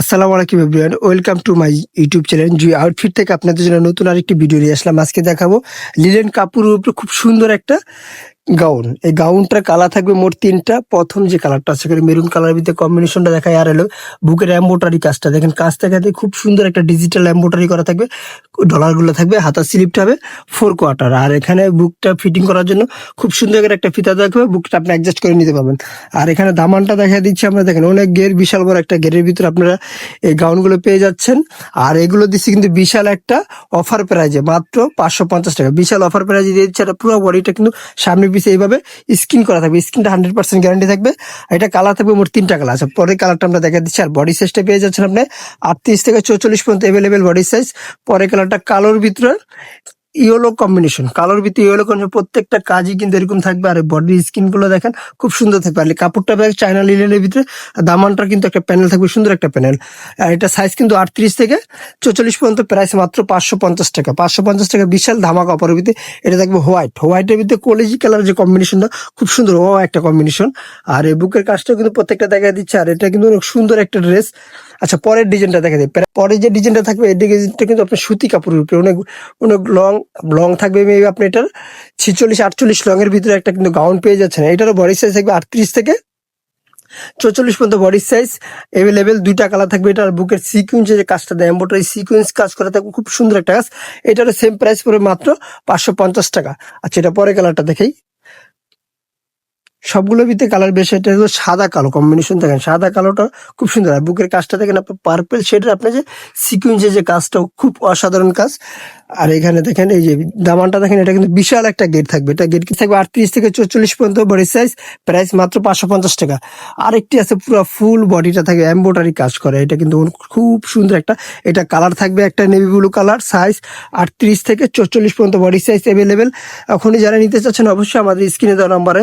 আসসালামু আলাইকুম everyone, welcome to my YouTube channel Jui outfit থেকে আপনাদের জন্য নতুন আরেকটি ভিডিও নিয়ে আসলাম। আজকে দেখাবো লিলেন কাপুরের উপরে খুব সুন্দর একটা গাউন। এই গাউনটার কালার থাকবে মোট তিনটা। প্রথম যে কালারটা আছে মেরুন কালার ভিতরে কম্বিনেশনটা দেখায় আর এলো বুকের এম্বোটারি কাজটা। দেখেন কাজ দেখাতে খুব সুন্দর একটা ডিজিটাল এম্বোটারি করা থাকবে। ডলারগুলো থাকবে, হাতার স্লিপটা হবে ফোর কোয়ার্টার আর এখানে বুকটা ফিটিং করার জন্য খুব সুন্দর করে একটা ফিতা থাকবে, বুকটা আপনি অ্যাডজাস্ট করে নিতে পারবেন। আর এখানে দামানটা দেখা দিচ্ছে আমরা, দেখেন, অনেক গের বিশাল বড় একটা গেরের ভিতরে আপনারা এই গাউনগুলো পেয়ে যাচ্ছেন। আর এগুলো দিচ্ছি কিন্তু বিশাল একটা অফার প্রাইজে মাত্র পাঁচশো পঞ্চাশ টাকা। বিশাল অফার প্রাইজে দিয়ে দিচ্ছে পুরো বডিটা কিন্তু সামনে পিছিয়ে এইভাবে স্কিন করা থাকবে। স্কিনটা হান্ড্রেড পার্সেন্ট গ্যারান্টি থাকবে। এটা কালার থাকবে মোট তিনটা কালার আছে পরে কালারটা আমরা দেখা দিচ্ছি। আর বডি সাইজটা পেয়ে যাচ্ছেন আপনি আটত্রিশ থেকে চৌচল্লিশ পর্যন্ত অ্যাভেলেবেল বডি সাইজ পরে কালারটা কালোর ভিতরে ইয়েলো কম্বিনেশন কালোর ভিতরে ইয়েলো কম্বিনেশন প্রত্যেকটা কাজই কিন্তু এরকম থাকবে। আর বডি স্কিনগুলো দেখেন, খুব সুন্দর থাকবে। আর কাপড়টা চায়না লিলেনের ভিতরে দামানটা কিন্তু একটা প্যানেল থাকবে, সুন্দর একটা প্যানেল আর এটা সাইজ কিন্তু আটত্রিশ থেকে চৌচল্লিশ পর্যন্ত প্রাইস মাত্র পাঁচশো পঞ্চাশ টাকা। পাঁচশো পঞ্চাশ টাকা বিশাল ধামা কাপড়ের ভিতরে। এটা থাকবে হোয়াইট হোয়াইটের ভিতরে কলেজি কালার যে কম্বিনেশনটা খুব সুন্দর। ও একটা কম্বিনেশন আর এই বুকের কাজটা কিন্তু প্রত্যেকটা দেখা দিচ্ছে। আর এটা কিন্তু অনেক সুন্দর একটা ড্রেস আচ্ছা পরের ডিজাইনটা দেখা দিই। পরের যে ডিজাইনটা থাকবে, এই ডিজাইনটা কিন্তু আপনার সুতি কাপড়ের উপরে। অনেক অনেক লং লং থাকবে মেবি আপনি এটার ছিচল্লিশ, আটচল্লিশ এর ভিতরে একটা কিন্তু গাউন পেয়ে যাচ্ছেন। এটারও বডি সাইজ থাকবে আটত্রিশ থেকে চৌচল্লিশ পর্যন্ত বডি সাইজ এভেলেবেল দুইটা কালার থাকবে এটার বুকের সিকুয়েন্স যে কাজটা দেয় এম্বোটারি সিকুয়েন্স কাজ করা থাকবে, খুব সুন্দর একটা কাজ। এটারও সেম প্রাইস পড়বে মাত্র পাঁচশো পঞ্চাশ টাকা। আচ্ছা এটা পরে কালারটা দেখেই। সবগুলো ভিতরে কালার বেশি, এটা হলো সাদা কালো কম্বিনেশন দেখেন, সাদা কালোটা খুব সুন্দর। আর বুকের কাজটা দেখেন, আপনার পার্পেল শেডের আপনার যে সিকুয়েন্সের যে কাজটা, খুব অসাধারণ কাজ। আর এখানে দেখেন, এই যে দামানটা দেখেন, এটা কিন্তু বিশাল একটা গেট থাকবে। এটা গেট থাকবে? আটত্রিশ থেকে চল্লিশ পর্যন্ত বডি সাইজ প্রাইস মাত্র পাঁচশো পঞ্চাশ টাকা। আরেকটি আছে, পুরো ফুল বডিটা থাকে এম্বোটারি কাজ করে। এটা কিন্তু খুব সুন্দর একটা, এটা কালার থাকবে একটা নেভি ব্লু কালার সাইজ আটত্রিশ থেকে চল্লিশ পর্যন্ত বডি সাইজ অ্যাভেলেবেল এখনই যারা নিতে চাচ্ছেন, অবশ্যই আমাদের স্ক্রিনে দেওয়া নাম্বারে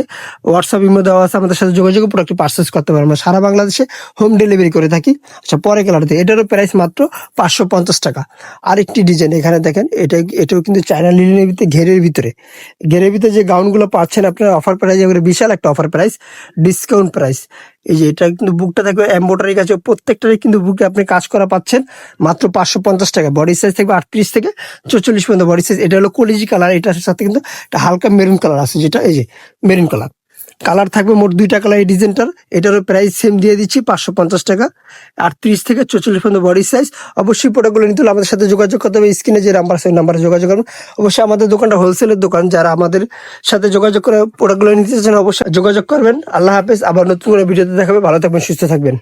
হোয়াটসঅ্যাপ ইমো দেওয়া আছে, আমাদের সাথে যোগাযোগ প্রোডাক্ট পার্চেস করতে পারবেন আমরা সারা বাংলাদেশে হোম ডেলিভারি করে থাকি। আচ্ছা পরে কালার এটারও প্রাইস মাত্র পাঁচশো পঞ্চাশ টাকা। আরেকটি ডিজাইন এখানে দেখেন এটা, এটাও কিন্তু চায়না লিনের ভিতরে, ঘেরের ভিতরে। ঘেরের ভিতরে যে গাউনগুলো পাচ্ছেন আপনার অফার প্রাইস এবারে বিশাল একটা অফার প্রাইস ডিসকাউন্ট প্রাইস এই যে এটা কিন্তু বুকটা থাকবে এম্বোটারি কাছে প্রত্যেকটারই কিন্তু বুকে আপনি কাজ করা পাচ্ছেন, মাত্র পাঁচশো পঞ্চাশ টাকা। বডি সাইজ থাকবে আটত্রিশ থেকে চল্লিশ পর্যন্ত বডি সাইজ এটা হলো কলিজি কালার এটার সাথে কিন্তু একটা হালকা মেরুন কালার আছে, যেটা এই যে মেরুন কালার কালার থাকবে মোট দুইটা কালার, এই ডিজাইনটার। এটারও প্রাইস সেম দিয়ে দিচ্ছি, পাঁচশো পঞ্চাশ টাকা। আটত্রিশ থেকে চল্লিশ পর্যন্ত বডি সাইজ অবশ্যই প্রোডাক্টগুলো নিতে হলে আমাদের সাথে যোগাযোগ করতে হবে। স্ক্রিনে যে নাম্বার সেই নাম্বারে যোগাযোগ করবেন অবশ্যই আমাদের দোকানটা হোলসেলের দোকান। যারা আমাদের সাথে যোগাযোগ করে প্রোডাক্টগুলো নিতে চান অবশ্যই যোগাযোগ করবেন। আল্লাহ হাফেজ। আবার নতুন করে ভিডিওতে দেখাবে। ভালো থাকবেন, সুস্থ থাকবেন।